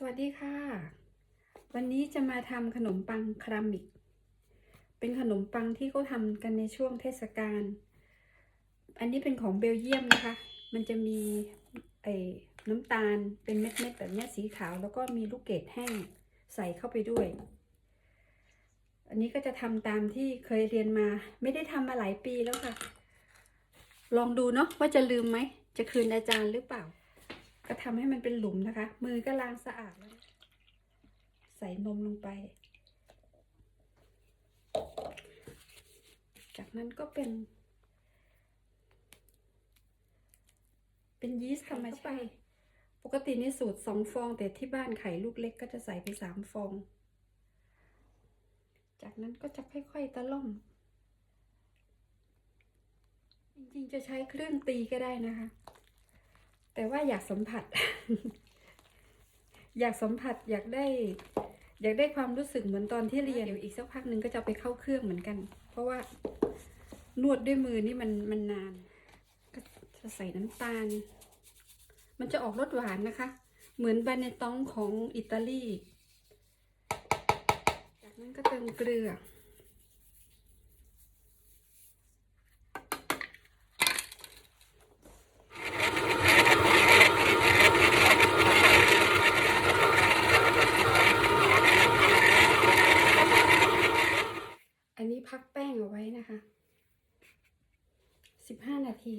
สวัสดีค่ะ วันนี้จะมาทำขนมปังครามิก เป็นขนมปังที่เขาทำกันในช่วงเทศกาล อันนี้เป็นของเบลเยียมนะคะ มันจะมีไอ้น้ำตาลเป็นเม็ดๆแบบเนี้ยสีขาว แล้วก็มีลูกเกดแห้งใส่เข้าไปด้วย อันนี้ก็จะทำตามที่เคยเรียนมา ไม่ได้ทำมาหลายปีแล้วค่ะ ลองดูเนาะว่าจะลืมไหม จะคืนอาจารย์หรือเปล่า ก็ทำให้มันเป็นหลุมนะคะ มือก็ล้างสะอาดแล้ว ใส่นมลงไป จากนั้นก็เป็น เป็นยีสต์ธรรมชาติปกตินี่สูตรสองฟอง แต่ที่บ้านไข่ลูกเล็กก็จะใส่ไปสามฟอง จากนั้นก็จะค่อยๆตะล่อม จริงๆจะใช้เครื่องตีก็ได้นะคะ แต่ว่าอยากสัมผัส อยากสัมผัสอยากได้ อยากได้ความรู้สึกเหมือนตอนที่เรียนเดี๋ยวอีกสักพักหนึ่งก็จะไปเข้าเครื่องเหมือนกัน เพราะว่านวดด้วยมือนี่มันมันนาน ก็จะใส่น้ำตาล มันจะออกรสหวานนะคะ เหมือนบาเนตองของอิตาลี จากนั้นก็เติมเกลือ 15 นาที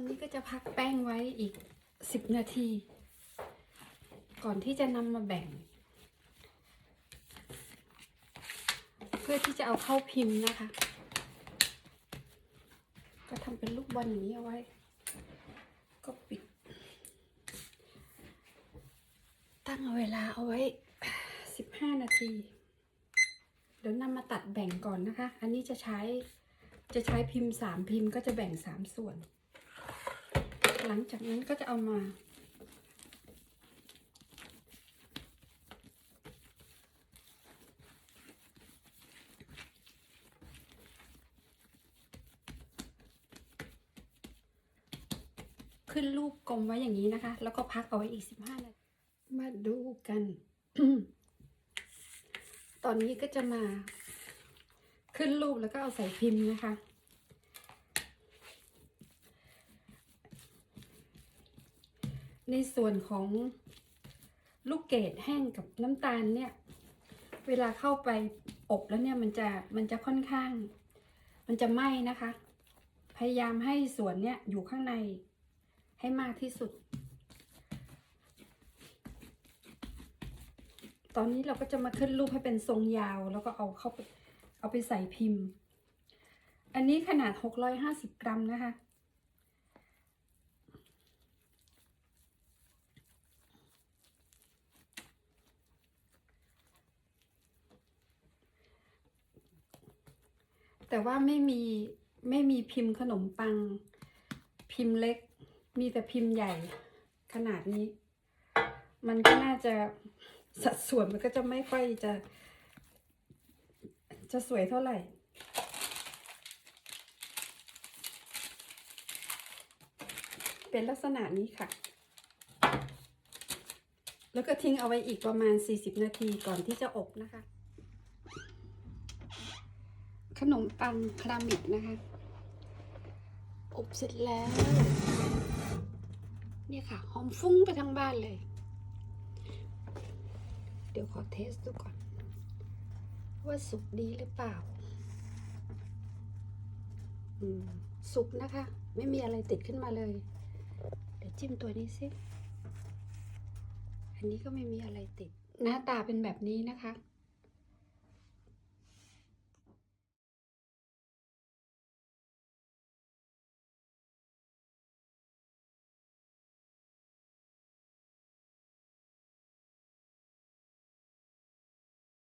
อนนี้ก็จะพักแป้งไว้อีกสิบนาที ก่อนที่จะนำมาแบ่ง เพื่อที่จะเอาเข้าพิมพ์นะคะ ก็ทำเป็นลูกบอลอย่างนี้เอาไว้ ก็ปิด ตั้งเวลาเอาไว้สิบห้านาที เดี๋ยวนำมาตัดแบ่งก่อนนะคะ อันนี้จะใช้จะใช้พิมพ์สามพิมพ์ก็จะแบ่งสามส่วน หลังจากนั้นก็จะเอามา ขึ้นรูปกลมไว้อย่างนี้นะคะ แล้วก็พักเอาไว้อีกสิบห้านาทีมาดูกัน ตอนนี้ก็จะมาขึ้นรูปแล้วก็เอาใส่พิมพ์นะคะ ในส่วนของลูกเกดแห้งกับน้ำตาลเนี่ย เวลาเข้าไปอบแล้วเนี่ยมันจะมันจะค่อนข้าง มันจะไหม้นะคะ พยายามให้ส่วนเนี่ยอยู่ข้างในให้มากที่สุด ตอนนี้เราก็จะมาขึ้นรูปให้เป็นทรงยาว แล้วก็เอาเข้าไปเอาไปใส่พิมพ์ อันนี้ขนาด 650 กรัมนะคะ แต่ว่าไม่มีไม่มีพิมพ์ขนมปัง พิมพ์เล็ก มีแต่พิมพ์ใหญ่ ขนาดนี้ มันก็น่าจะสัดส่วนมันก็จะไม่ค่อยจะ จะสวยเท่าไหร่เป็นลักษณะนี้ค่ะ แล้วก็ทิ้งเอาไว้อีกประมาณ 40 นาทีก่อนที่จะอบนะคะ ขนมปังครามิกนะคะ อบเสร็จแล้ว เนี่ยค่ะ หอมฟุ้งไปทั้งบ้านเลย เดี๋ยวขอเทสดูก่อน ว่าสุกดีหรือเปล่า สุกนะคะ ไม่มีอะไรติดขึ้นมาเลย เดี๋ยวจิ้มตัวนี้สิ อันนี้ก็ไม่มีอะไรติด หน้าตาเป็นแบบนี้นะคะ